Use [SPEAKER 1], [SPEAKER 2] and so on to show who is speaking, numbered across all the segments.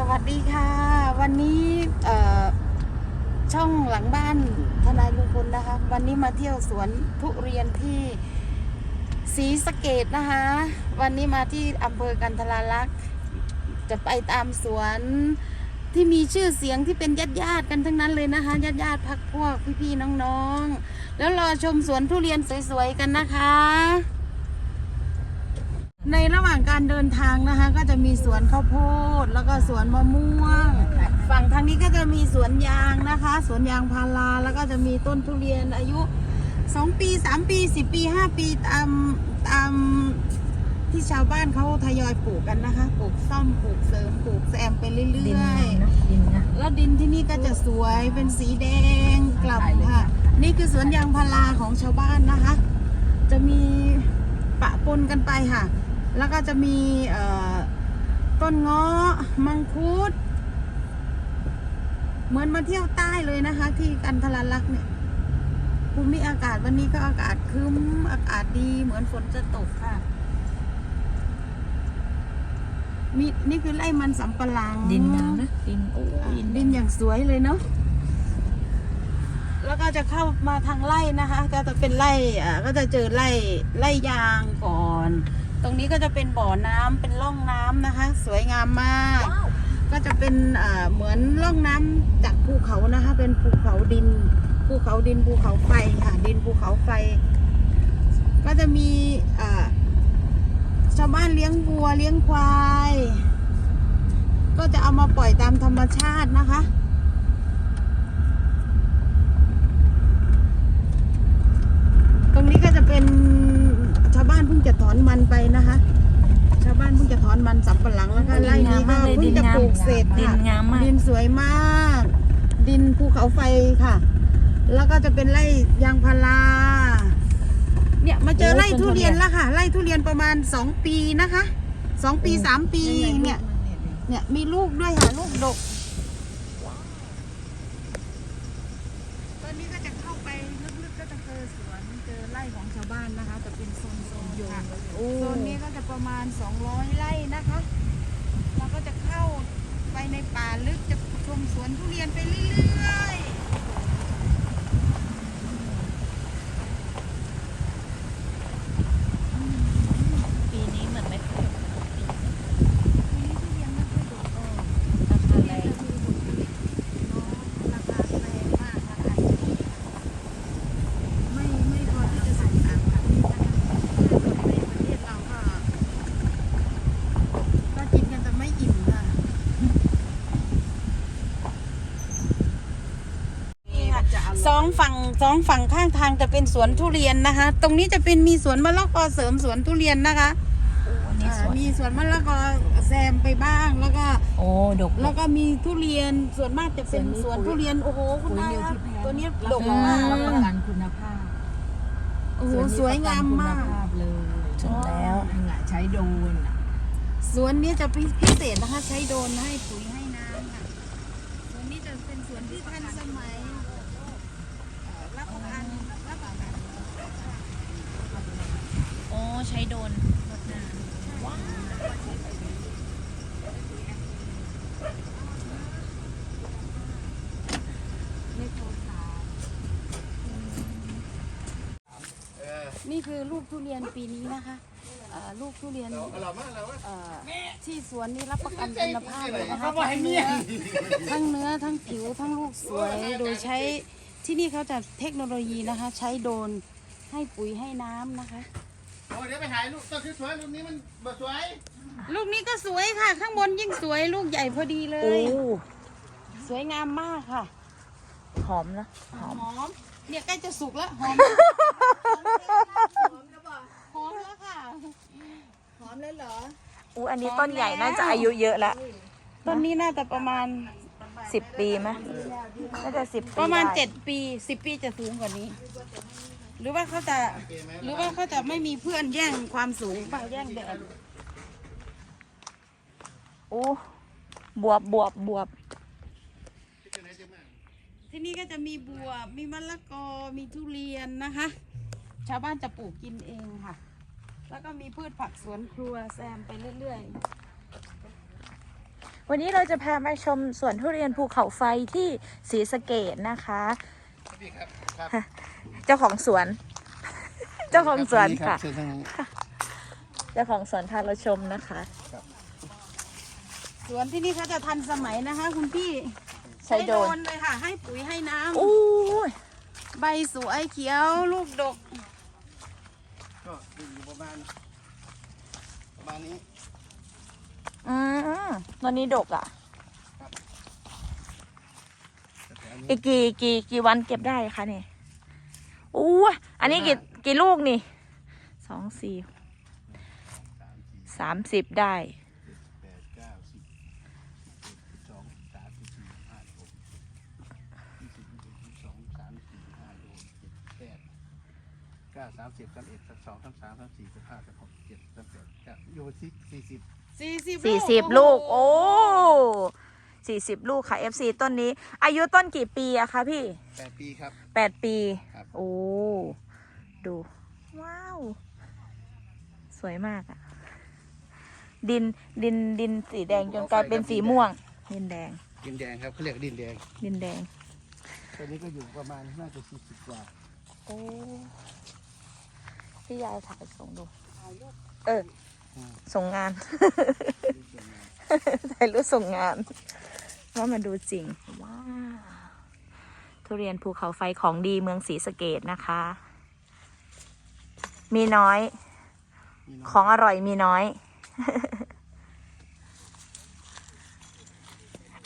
[SPEAKER 1] สวัสดีค่ะ วันนี้ช่องหลังบ้านทนายลุงพลนะคะ วันนี้มาเที่ยวสวนทุเรียนที่ศรีสะเกดนะคะ วันนี้มาที่อำเภอกันทราลักษ์จะไปตามสวนที่มีชื่อเสียงที่เป็นญาติญาติกันทั้งนั้นเลยนะคะญาติญาติพักพวกพี่ๆน้องๆ แล้วรอชมสวนทุเรียนสวยๆกันนะคะ ในระหว่างการเดินทางนะคะ ก็จะมีสวนข้าวโพด แล้วก็สวนมะม่วง ฝั่งทางนี้ก็จะมีสวนยางนะคะ สวนยางพาราแล้วก็จะมีต้นทุเรียนอายุ 2 ปี 3 ปี 10 ปี 5 ปีตามตามที่ชาวบ้านเขาทยอยปลูกกันนะคะ ปลูกซ่อมปลูกเสริมปลูกแซมไปเรื่
[SPEAKER 2] ดิน
[SPEAKER 1] อย
[SPEAKER 2] งามนะดินงาม
[SPEAKER 1] ๆแล้วดินที่นี่ก็จะสวยเป็นสีแดงกล่ำค่ะ นี่คือสวนยางพาราของชาวบ้านนะคะ จะมีปะปนกันไปค่ะ แล้วก็จะมีเอ่อต้นเงาะมังคุด เหมือนมาเที่ยวใต้เลยนะคะ ที่กันทรลักษณ์เนี่ยภูมิอากาศวันนี้ก็อากาศครึ้มอากาศดีเหมือนฝนจะตกค่ะมีนี่คือไร่มันสำปะหลัง
[SPEAKER 2] ดินงามนะดินโอ้
[SPEAKER 1] อะ
[SPEAKER 2] ดิน
[SPEAKER 1] ดินอย่างสวยเลยเนาะแล้วก็จะเข้ามาทางไร่นะคะ ก็จะเป็นไร่อ่าก็จะเจอไร่ไร่ยางก่อน ตรงนี้ก็จะเป็นบ่อน้ำเป็นร่องน้ำนะคะ สวยงามมาก ก็จะเป็นอ่าเหมือนร่องน้ำจากภูเขานะคะ เป็นภูเขาดิน ภูเขาดินภูเขาไฟค่ะ ดินภูเขาไฟ ก็จะมีอ่าชาวบ้านเลี้ยงวัวเลี้ยงควาย ก็จะเอามาปล่อยตามธรรมชาตินะคะ ตรงนี้ก็จะเป็นชาวบ้านเพิ่งจะถอนมันไปนะคะ ชาวบ้านเพิ่งจะถ อนมันสำปะหลังแล้วก็ไร่นี้ก็เพิ่งจะปลูกเสร็จ
[SPEAKER 2] ดิน
[SPEAKER 1] ค่ะ
[SPEAKER 2] งามมาก
[SPEAKER 1] ดินสวยมาก ดินภูเขาไฟค่ะ แล้วก็จะเป็นไร่ยางพาราเนี่ยมาเจอไร่ทุเรียนแล้วค่ะไร่ทุเรียนประมาณสองปีนะคะสองปีสามปีเนี่ยเนี่ยมีลูกด้วยค่ะลูกดกตอนนี้ก็จะ จะเจอสวนเจอไร่ของชาวบ้านนะคะจะเป็นโซนโซนๆค่ะ
[SPEAKER 2] โอ้
[SPEAKER 1] โซนนี้ก็จะประมาณ 200 ไร่นะคะเราก็จะเข้าไปในป่าลึกจะชมสวนทุเรียนไปเรื่อยๆ
[SPEAKER 2] ปีนี้เหมือนไม่ค่อย
[SPEAKER 1] ปีนี้ทุเรียนไม่ค่อยดกเออ
[SPEAKER 2] ราคาแรง
[SPEAKER 1] ราคาแพงมากนะคะไม่ไม่พอที่จะส่งต่างประเทศนะคะในประเทศเราก็ก็กินกันแต่ไม่อิ่มค่ะนี่ค่ะส องฝั่งสองฝั่งข้างทางจะเป็นสวนทุเรียนนะคะ ตรงนี้จะเป็นมีสวนมะละกอเสริมสวนทุเรียนนะคะ
[SPEAKER 2] โอ้อันนี้สวย
[SPEAKER 1] อ่ามีสวนมะละกอแซมไปบ้างแล้วก็
[SPEAKER 2] โอ้ดก
[SPEAKER 1] แล้วก็มีทุเรียนส่วนมากจะเป็นสวนทุเรียนโอ้โหคุณนายครับตัวนี้ดกมาก
[SPEAKER 3] รับประกันคุณภาพ
[SPEAKER 1] โอ้โหสวยงามมาก
[SPEAKER 3] คุณภาพเลย
[SPEAKER 2] ถึงแล้ว
[SPEAKER 3] นั่นแหละใช้โดรนน่ะ
[SPEAKER 1] สวนนี้จะพิเศษนะคะใช้โดรนให้ปุ๋ยให้น้ำค่ะสวนนี้จะเป็นสวนที่ทันสมัย
[SPEAKER 2] โอ้ใช้โดนรดน้
[SPEAKER 1] ไม่โทษค่ะนี่คือลูกทุเรียนปีนี้นะคะเอ่อลูกทุเรียนเอ่อที่สวนนี้รับประกันคุณภาพเลยนะคะทั้งเนื้อทั้งเนื้อทั้งผิวทั้งลูกสวยโดยใช้ ที่นี่เขาจะเทคโนโลยีนะคะ ใช้โดรนให้ปุ๋ยให้น้ำนะคะ
[SPEAKER 4] โอ้เดี๋ยวไปถ่ายรูปต้นสวยๆรูปนี้มันบ่สวย
[SPEAKER 1] ลูกนี้ก็สวยค่ะ ข้างบนยิ่งสวยลูกใหญ่พอดีเลำ
[SPEAKER 2] โอ้
[SPEAKER 1] ย สวยงามมากค่ะ
[SPEAKER 2] หอมนะหอม
[SPEAKER 1] หอม เนี่ยใกล้จะสุกแล้ว หอม หอมแล้วค่ะหอมแล้วเหรอ
[SPEAKER 2] อู้อันนี้ต้นใหญ่น่าจะอายุเยอะแล้ว
[SPEAKER 1] ต้นนี้น่าจะประมาณ
[SPEAKER 2] สิบปีไหมน่าจะสิบปี
[SPEAKER 1] ประมาณ
[SPEAKER 2] ได้
[SPEAKER 1] เจ็ดปีสิบปีจะสูงกว่านี้ หรือว่าเขาจะหรือว่าเขาจะไม่มีเพื่อนแย่งความสูงเปล่าแย่งแดด
[SPEAKER 2] โอ้บวบบวบบวบ
[SPEAKER 1] ที่นี่ก็จะมีบัวมีมะละกอมีทุเรียนนะคะ ชาวบ้านจะปลูกกินเองค่ะ แล้วก็มีพืชผักสวนครัวแซมไปเรื่อยๆ
[SPEAKER 2] วันนี้เราจะพามาชมสวนทุเรียนภูเขาไฟที่ศรีสะเกดนะคะ
[SPEAKER 4] พี่ครับครับ
[SPEAKER 2] เจ้าของสวน เจ้าของสวน
[SPEAKER 4] รับ
[SPEAKER 2] ค่ะ
[SPEAKER 4] เชิญทางนี้
[SPEAKER 2] เจ้าของสวนพาเราชมนะคะ
[SPEAKER 1] สวนที่นี่เขาจะทันสมัยนะคะ คุณพี่
[SPEAKER 2] ใช้โดรน
[SPEAKER 1] เลยค่ะ ให้ปุ๋ยให้น้
[SPEAKER 2] อู้ยำ
[SPEAKER 1] ใบสวยเขียวลูกดก
[SPEAKER 4] ก็อยู่ประมาณประมาณนี้
[SPEAKER 2] อืมตัวนี้ดกอะ
[SPEAKER 4] แต่อันนี้
[SPEAKER 2] อีกกี่กี่กี่วันเก็บได้คะเนี่ยอู้ยอันนี้กี่กี่ลูกนี่สองสี่
[SPEAKER 4] สามสี่
[SPEAKER 2] สามสิบได้
[SPEAKER 4] แปดเก้าสิบสิบสองสามสิบสี่ห้าหกยี่สิบยี่สิบยี่สิบสองสามสี่ห้าหกเจ็ดแปดเก้าสามสิบสามเอ็ดสามสองสามสามสามสี่สามห้าสามหกเจ็ดสามแปดเก้าอยู่ที่สี่สิบ
[SPEAKER 1] สี่สิบ
[SPEAKER 2] สี่สิบลูก โอ้สี่สิบลูกค่ะ FC ต้นนี้ อายุต้นกี่ปีอะคะพี่
[SPEAKER 4] แปดปีครับ
[SPEAKER 2] แปดปี
[SPEAKER 4] ครับ
[SPEAKER 2] โอ้ ดู ว้าว สวยมากอะดินดินดินสีแดงจนกลายเป็นสีม่วง ดินแดง
[SPEAKER 4] ดินแดงครับเขาเรียกดินแดง
[SPEAKER 2] ดินแดง
[SPEAKER 4] ตัวนี้ก็อยู่ประมาณน่าจะสี่สิบกว่า
[SPEAKER 2] โอ้ พี่ยายถ่ายส่งดู เออ ส่งงานถ่ายรูปส่งงานว่ามันดูจริงว้าวทุเรียนภูเขาไฟของดีเมืองศรีสะเกดนะคะ มีน้อย
[SPEAKER 4] มี
[SPEAKER 2] ข
[SPEAKER 4] น้
[SPEAKER 2] องอร่อยมีน้อย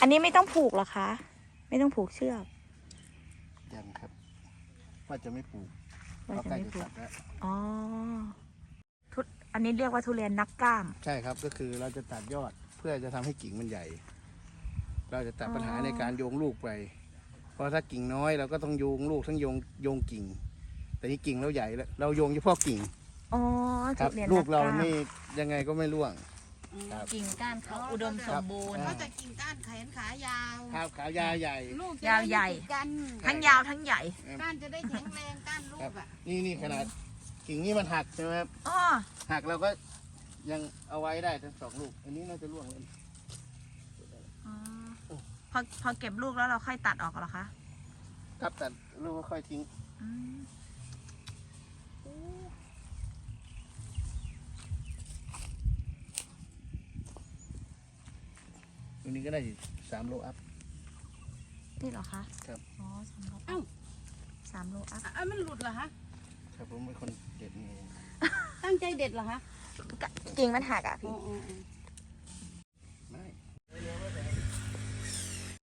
[SPEAKER 2] อันนี้ไม่ต้องผูกเหรอคะ ไม่ต้องผูกเชือก
[SPEAKER 4] ยังครับ ว่าจะไม่ปลูก
[SPEAKER 2] ว่า
[SPEAKER 4] เพราะ
[SPEAKER 2] จะ
[SPEAKER 4] ใกล้
[SPEAKER 2] ไม่
[SPEAKER 4] จะ
[SPEAKER 2] ผู
[SPEAKER 4] ตั
[SPEAKER 2] ก
[SPEAKER 4] ดแล้ว
[SPEAKER 2] อ๋อทุ อันนี้เรียกว่าทุเรียนนักกล้าม
[SPEAKER 4] ใช่ครับก็คือเราจะตัดยอดเพื่อจะทำให้กิ่งมันใหญ่ เราจะตัดปัญหา
[SPEAKER 2] อ๋อ
[SPEAKER 4] ในการโยงลูกไป เพราะถ้ากิ่งน้อยเราก็ต้องโยงลูกทั้งโยงโยงกิ่ง แต่นี่กิ่งเราใหญ่แล้วเราโยงเฉพาะกิ่ง
[SPEAKER 2] อ๋อ
[SPEAKER 4] ครั
[SPEAKER 2] ทุเรียน
[SPEAKER 4] ลู
[SPEAKER 2] นั
[SPEAKER 4] ก
[SPEAKER 2] ก
[SPEAKER 4] เรา
[SPEAKER 2] ล้าม
[SPEAKER 4] ไม่ยังไงก็ไม่ร่วง ครับ
[SPEAKER 2] กิ่งก้านเขาอุดมสมบูรณ์
[SPEAKER 4] ค
[SPEAKER 1] เขา
[SPEAKER 4] บ
[SPEAKER 1] จะกิ่งก้านแขนขายาว
[SPEAKER 4] ข้าวขาวยาใหญ่
[SPEAKER 1] ลูกจะ
[SPEAKER 2] ยาวใหญ่
[SPEAKER 1] ได้ไม่ติดกัน
[SPEAKER 2] ทั้งยาวทั้งใหญ่
[SPEAKER 1] ก้านจะได้แข็งแรงก้านลู
[SPEAKER 4] ครับ
[SPEAKER 1] กอะ
[SPEAKER 4] นี่นี่ขนาด กิ่งนี้มันหักใช่ไหมครับ
[SPEAKER 2] อ๋อ
[SPEAKER 4] หักเราก็ยังเอาไว้ได้ทั้งสองลูก อันนี้น่าจะร่วงเลย
[SPEAKER 2] อ๋อพอพอเก็บลูกแล้วเราค่อยตัดออกเหรอคะ
[SPEAKER 4] ครับแต่ลูกก็ค่อยทิ้ง
[SPEAKER 2] อืม
[SPEAKER 4] อันนี้ก็ได้สามโลอัพ
[SPEAKER 2] นี่เหรอคะ
[SPEAKER 4] ครับ
[SPEAKER 2] อ๋อสามโล
[SPEAKER 1] เอ้า
[SPEAKER 2] สามโลอัพ
[SPEAKER 1] อะมันหลุดเหรอคะ
[SPEAKER 4] ครับผมเป็นคนเด็ดนี่เอง
[SPEAKER 1] ตั้งใจเด็ดเหรอคะ
[SPEAKER 2] กิ่งมันหักอะ
[SPEAKER 1] อ๋
[SPEAKER 2] พี่
[SPEAKER 1] ออ๋ออ๋อ